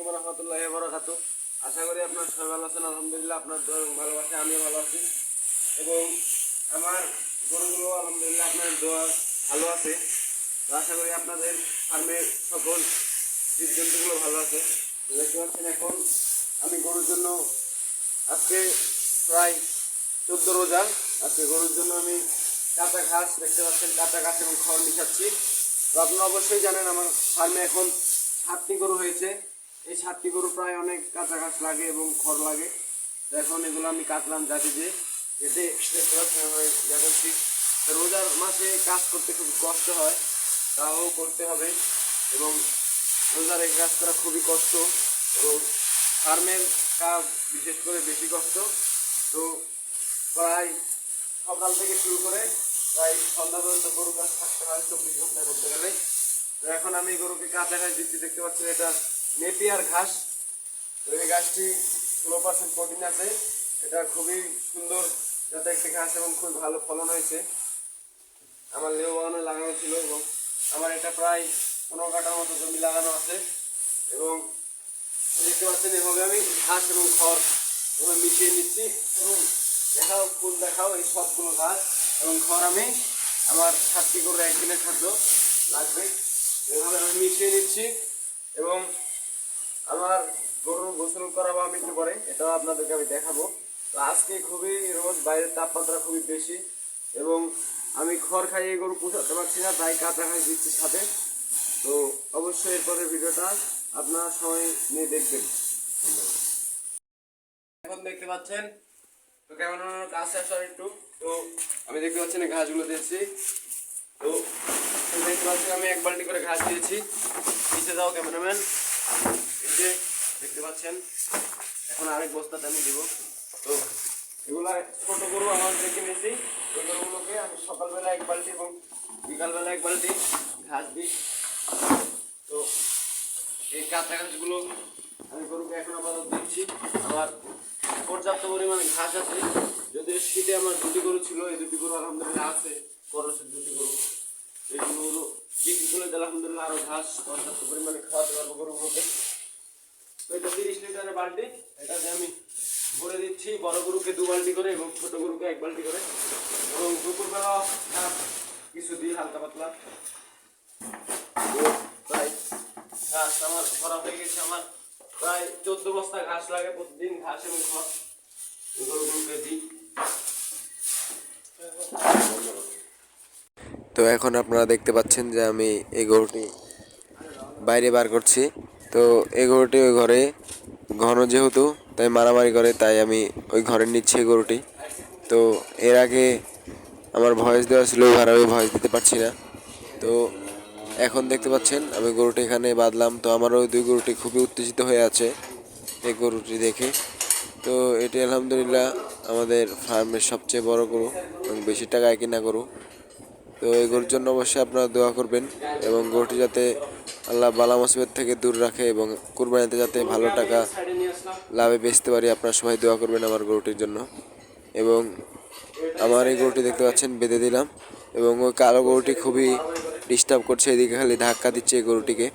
রহমতুল্লাহ বরাকাতু আশা করি আপনার সবাই ভালো আছেন, আলহামদুলিল্লাহ আপনার ভালোবাসা আমিও ভালো আছি। এবং আমার গরুগুলো আলহামদুলিল্লাহ আপনার দোয়া ভালো আছে। আশা করি আপনাদের ফার্মের সকল জীবজন্তুগুলো ভালো আছে। দেখতে পাচ্ছেন এখন আমি গরুর জন্য আজকে প্রায় চোদ্দ রোজা। আজকে গরুর জন্য আমি কাঁচা ঘাস, দেখতে পাচ্ছেন কাঁচা ঘাস এবং খড় মিশাচ্ছি। তো আপনারা অবশ্যই জানেন আমার ফার্মে এখন সাতটি গরু হয়েছে। এই সাতটি গরু প্রায় অনেক কাঁচা ঘাস লাগে এবং খড় লাগে। এখন এগুলো আমি কাটলাম যাতে যে এতে দেখতে পাচ্ছেন আমি যা করছি তো রোজার মাসে কাজ করতে খুব কষ্ট হয়, তাও করতে হবে এবং রোজার এই কাজ করা খুবই কষ্ট এবং ফার্মের কাজ বিশেষ করে বেশি কষ্ট। তো প্রায় সকাল থেকে শুরু করে প্রায় সন্ধ্যা পর্যন্ত গরু কাজ থাকতে হয় চব্বিশ ঘন্টায় বলতে গেলে। তো এখন আমি গরুকে কাঁচা ঘাস দিচ্ছি দেখতে পাচ্ছি, এটা নেপিয়ার ঘাস। তো এই ঘাসটি ষোলো পার্সেন্ট প্রোটিন আছে। এটা খুবই সুন্দর যাতে একটি ঘাস এবং খুব ভালো ফলন হয়েছে। আমার লেউ বাগানে লাগানো ছিল এবং আমার এটা প্রায় পনেরো কাটার মতো জমি লাগানো আছে। এবং দেখতে পাচ্ছেন, এভাবে আমি ঘাস এবং খড় এভাবে মিশিয়ে নিচ্ছি এবং দেখাও, ফুল দেখাও এই সবগুলো ঘাস এবং খড় আমি আমার সাতটি করে একদিনের খাদ্য লাগবে। এভাবে আমি মিশিয়ে নিচ্ছি এবং আমার গরুর গোসল করাবো আমি একটু পরে, এটাও আপনাদেরকে আমি দেখাবো। তো আজকে খুবই রোদ বাইরের তাপমাত্রা খুবই বেশি এবং আমি খড় খাইয়ে গরু পোষাতে পারছি না, তাই কাঁচা খাই দিচ্ছি সাথে। তো অবশ্যই এরপরের ভিডিওটা আপনারা সবাই নিয়ে দেখবেন। এখন দেখতে পাচ্ছেন, তো কেমন কাছে আসার একটু? তো আমি দেখতে পাচ্ছেন এই ঘাসগুলো দিয়েছি। তো দেখতে পাচ্ছেন আমি এক বালতি করে ঘাস দিয়েছি। নিচে যাও ক্যামেরাম্যান পাচ্ছেন। এখন আরেক বস্তাতে আমি দিব। তো এগুলা ছোট গরু আমার দেখে নিয়েছি। ওই গরুগুলোকে আমি সকালবেলা এক বালতি এবং বিকালবেলা এক বালতি ঘাস দিই। তো এই কাঁচা ঘাসগুলো আমি গরুকে এখন আপাতত দিচ্ছি। আমার পর্যাপ্ত পরিমাণে ঘাস আছে। যদিও শীতে আমার দুটি গরু ছিল, এই দুটি গরু আলহামদুলিল্লাহ আছে। খরচের দুটি গরু। এই গরু বিক্রি করলে আলহামদুলিল্লাহ আরও ঘাস পর্যাপ্ত পরিমাণে খাওয়াতে পারব গরুগুলোকে। এটা তিরিশ লিটারের বালতি, এটাতে আমি ভরে দিচ্ছি বড় গরুকে দু বালতি করে এবং ছোট গরুকে এক বালতি করে। এবং দুপুরবেলা কিছু দিই হালকা পাতলা। প্রায় ঘাস আমার ভরা হয়ে গেছে, আমার প্রায় চোদ্দ বস্তা ঘাস লাগে প্রতিদিন ঘাস এবং খড়। গরুগুলোকে দিই। তো এখন আপনারা দেখতে পাচ্ছেন যে আমি এই গরুটি বাইরে বার করছি। তো এই গরুটি ওই ঘরে, ঘন যেহেতু, তাই মারামারি করে, তাই আমি ওই ঘরে নিচ্ছি এই গরুটি। তো এর আগে আমার ভয়েস দেওয়া ছিল ওই ঘরে আমি ভয়েস দিতে পারছি না। তো এখন দেখতে পাচ্ছেন, আমি গরুটি এখানে বাঁধলাম। তো আমারও দুই গরুটি খুবই উত্তেজিত হয়ে আছে, এই গরুটি দেখে। তো এটি আলহামদুলিল্লাহ আমাদের ফার্মের সবচেয়ে বড় গরু এবং বেশি টাকায় কিনা গরু। তো এই গরুর জন্য অবশ্যই আপনারা দোয়া করবেন এবং গরুটি যাতে আল্লাহ বালা মুসিবত থেকে দূর রাখে এবং কুরবানিতে যাতে ভালো টাকা লাভে বেচতে পারি, আপনার সবাই দোয়া করবেন আমার গরুটির জন্য। এবং আমার এই গরুটি দেখতে পাচ্ছেন, বেঁধে দিলাম। এবং ওই কালো গরুটি খুবই ডিস্টার্ব করছে, এদিকে খালি ধাক্কা দিচ্ছে এই গরুটিকে।